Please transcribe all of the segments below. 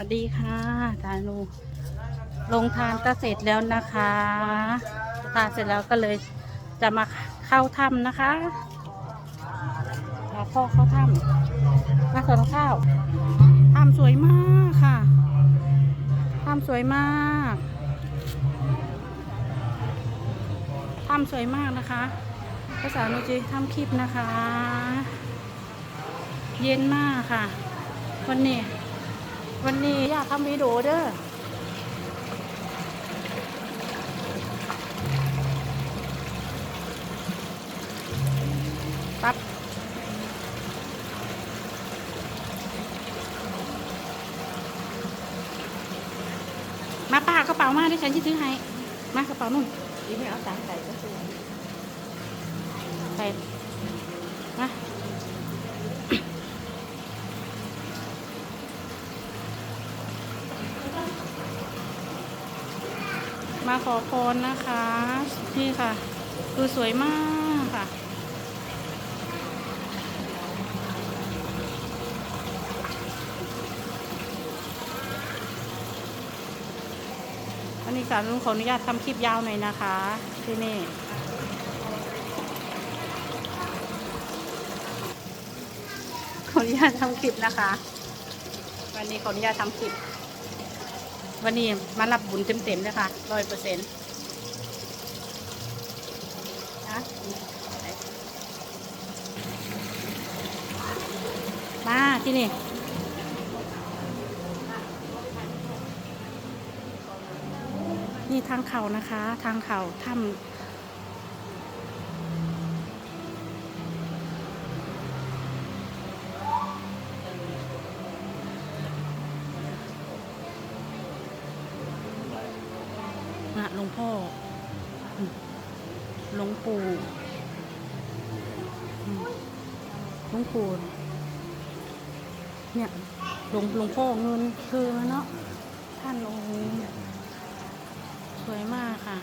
วัสดีค่ะทานูลงทานก็เสร็จแล้วนะคะทานเสร็จแล้วก็เลยจะมาเข้าถ้ำนะคะพาพ่อเข้าถ้ำมาขนข้าวถ้ำสวยมากค่ะถ้ำสวยมากถ้ำสวยมากนะคะ ภาษาโนจิถ้ำคลิปนะคะ เย็นมากค่ะ วันนี้ วันนี้อยากทำวิดีโอเด้อปั๊บมาป้ากระเป๋ามาได้ฉันจะซื้อให้ มากระเป๋านุ่นอีไม่เอาตังค์ใส่ก็ตัวใส่มา มาขอพรนะคะ นี่ค่ะคือสวยมากค่ะ อันนี้ค่ะลุงขออนุญาตทำคลิปยาวหน่อยนะคะ ที่นี่ขออนุญาตทำคลิปนะคะ วันนี้ขออนุญาตทำคลิป วันนี้มารับบุญเต็มๆเลยค่ะร้อยเปอร์เซ็นต์นะมาที่นี่นี่ทางเขานะคะ ทางเขาถ้ำ นะหลวงพ่อหลวงปู่หลวงปู่เนี่ยหลวงหลวงพ่อเงินคือเนาะท่านองค์นี้สวยมากค่ะ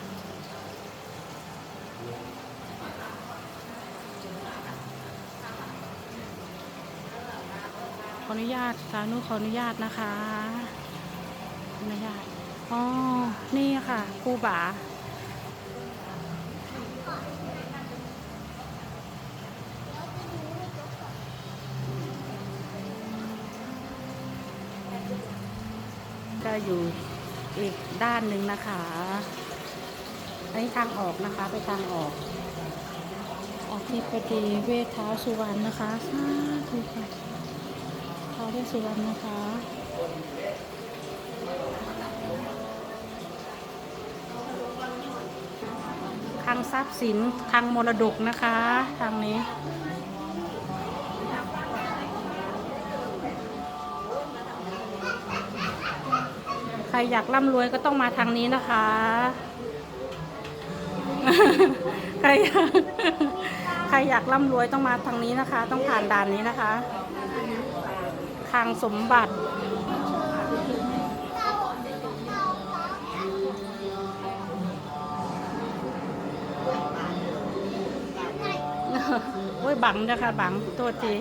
ขออนุญาตสานุขออนุญาตนะคะ อ๋อ นี่ค่ะครูบาก็อยู่อีกด้านหนึ่งนะคะ อันนี้ทางออกนะคะ ไปทางออก ออกที่พอดีเวทเท้าสุวรรณนะคะสาธุค่ะเท้าเวสุวรรณนะคะางทรัพย์สินทางมรดกนะคะ ทางนี้ ใครอยากร่ำรวยก็ต้องมาทางนี้นะคะ ใครอยากใครอยากร่ำรวยต้องมาทางนี้นะคะ ต้องผ่านด่านนี้นะคะ ทางสมบัติ โอ้ยบังนะคะบังตัวที